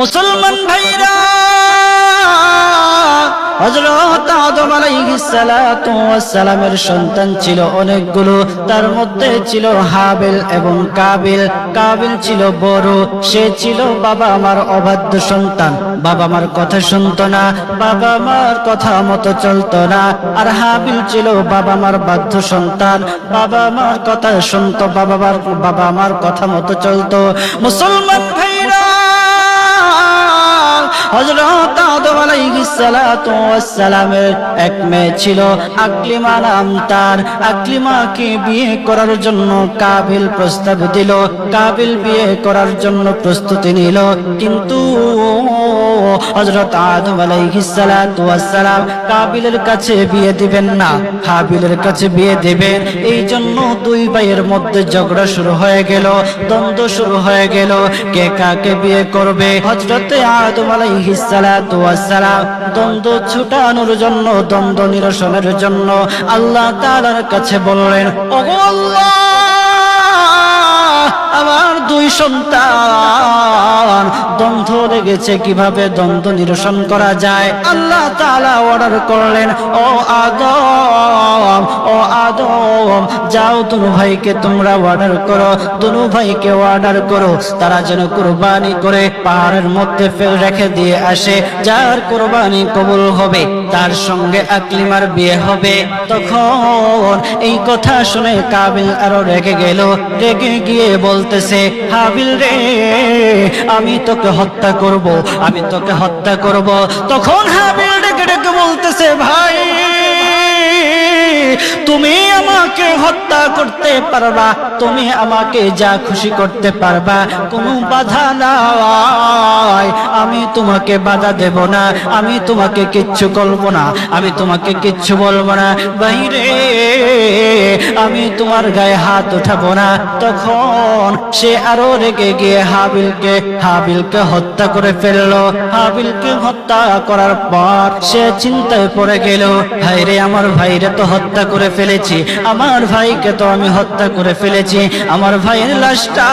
মুসলমান ভাইরা, হযরত আদম সালামের সন্তান ছিল অনেকগুলো। তার মধ্যে ছিল হাবিল এবং কাবিল। কাবিল ছিল বড়, সে ছিল বাবা আমার অবাধ্য সন্তান। বাবা আমার কথা শুনতো না, বাবা আমার কথা মতো চলতো না। আর হাবিল ছিল বাবা আমার বাধ্য সন্তান। বাবা আমার কথা শুনতো, বাবা আমার বাবা আমার কথা মতো চলতো। মুসলমান ভাইরা হযরত আদম আলাইহিস সালাতু ওয়াস সালামের এক মেয়ে ছিল, আকলিমা নাম তার। আকলিমাকে বিয়ে করার জন্য কাবিল প্রস্তাব দিল। কাবিল বিয়ে করার জন্য প্রস্তুতি নিল। কিন্তু হযরত আদম আলাইহিস সালাতু কাবিলের কাছে বিয়ে দিবেন না, হাবিলের কাছে বিয়ে দিবেন। এই জন্য দুই ভাইয়ের মধ্যে ঝগড়া শুরু হয়ে গেল, দ্বন্দ্ব শুরু হয়ে গেল। কে কাকে বিয়ে করবে? হযরতে আদম আলাইহিস সালাতু ওয়াস সালাম দ্বন্দ্ব ছুটানোর জন্য, দ্বন্দ্ব নিরসনের জন্য আল্লাহ তাআলার কাছে বললেন, ওগো আল্লাহ, আমার দুই সন্তান, দ্বন্দ্ব লেগেছে, কীভাবে দ্বন্দ্ব নিরসন করা যায়? আল্লাহ তাআলা অর্ডার করলেন, ও আদম ও আদম, যাও ভাইকে তোমরা অর্ডার করো ভাইকে অর্ডার করো, তারা যেন করে পাহাড়ের মধ্যে রেখে দিয়ে আসে, যার কবুল হবে, তার সঙ্গে আকলিমার বিয়ে হবে। তখন এই কথা শুনে কাবিল আরও রেগে গেল, রেগে গিয়ে বলতেছে, হাবিল রে, আমি তোকে হত্যা করব, আমি তোকে হত্যা করব। তখন হাবিল ডেকে ডেকে বলতেছে, ভাই তুমি আমাকে হত্যা করতে পারবা, তুমি আমাকে যা খুশি করতে পারবা, কোনো বাধা নাই। আমি তোমাকে বাধা দেব না, আমি তোমাকে কিচ্ছু করব না, আমি তোমাকে কিচ্ছু বলব না। বাইরে, আমি তোমার গায়ে হাত উঠাবো না। তখন সে আরও রেগে গিয়ে হাবিলকে হাবিলকে হত্যা করে ফেলল। হাবিলকে হত্যা করার পর সে চিন্তায় পড়ে গেল ভাইরে আমার ভাইরে তো হত্যা করে ফেলেছি আমার ভাইকে তো আমি হত্যা করে ফেলেছি, আমার ভাইয়ের লাশটা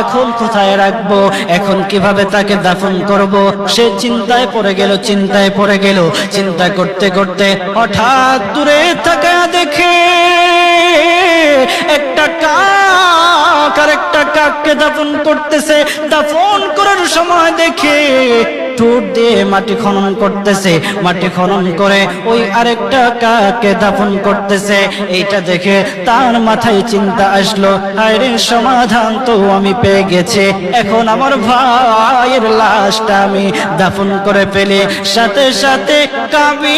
এখন কোথায় রাখব? এখন কীভাবে তাকে দাফন করব? সে চিন্তায় পড়ে গেল, চিন্তায় পড়ে গেল, চিন্তা করতে করতে হঠাৎ দূরে থাকা দেখে একটা আর একটা দাফন করতেছে, দাফন করার সময় দেখে ঠোঁট দিয়ে মাটি খনন করতেছে। মাটি খনন করে ওই আরেকটা কাকে দাফন করতেছে, এইটা দেখে তার মাথায় চিন্তা আসলো আরে সমাধান তো আমি পেয়ে গেছি। এখন আমার ভাইয়ের লাশটা আমি দাফন করে ফেলে। সাথে সাথে কাবিল,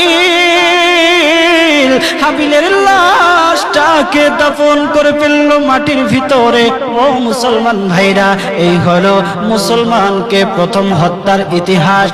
হাবিলের লাশটাকে দাফন করে ফেলল মাটির ভিতরে। ও মুসলমান ভাইরা, এই হলো মুসলমানকে প্রথম হত্যার ইতিহাস।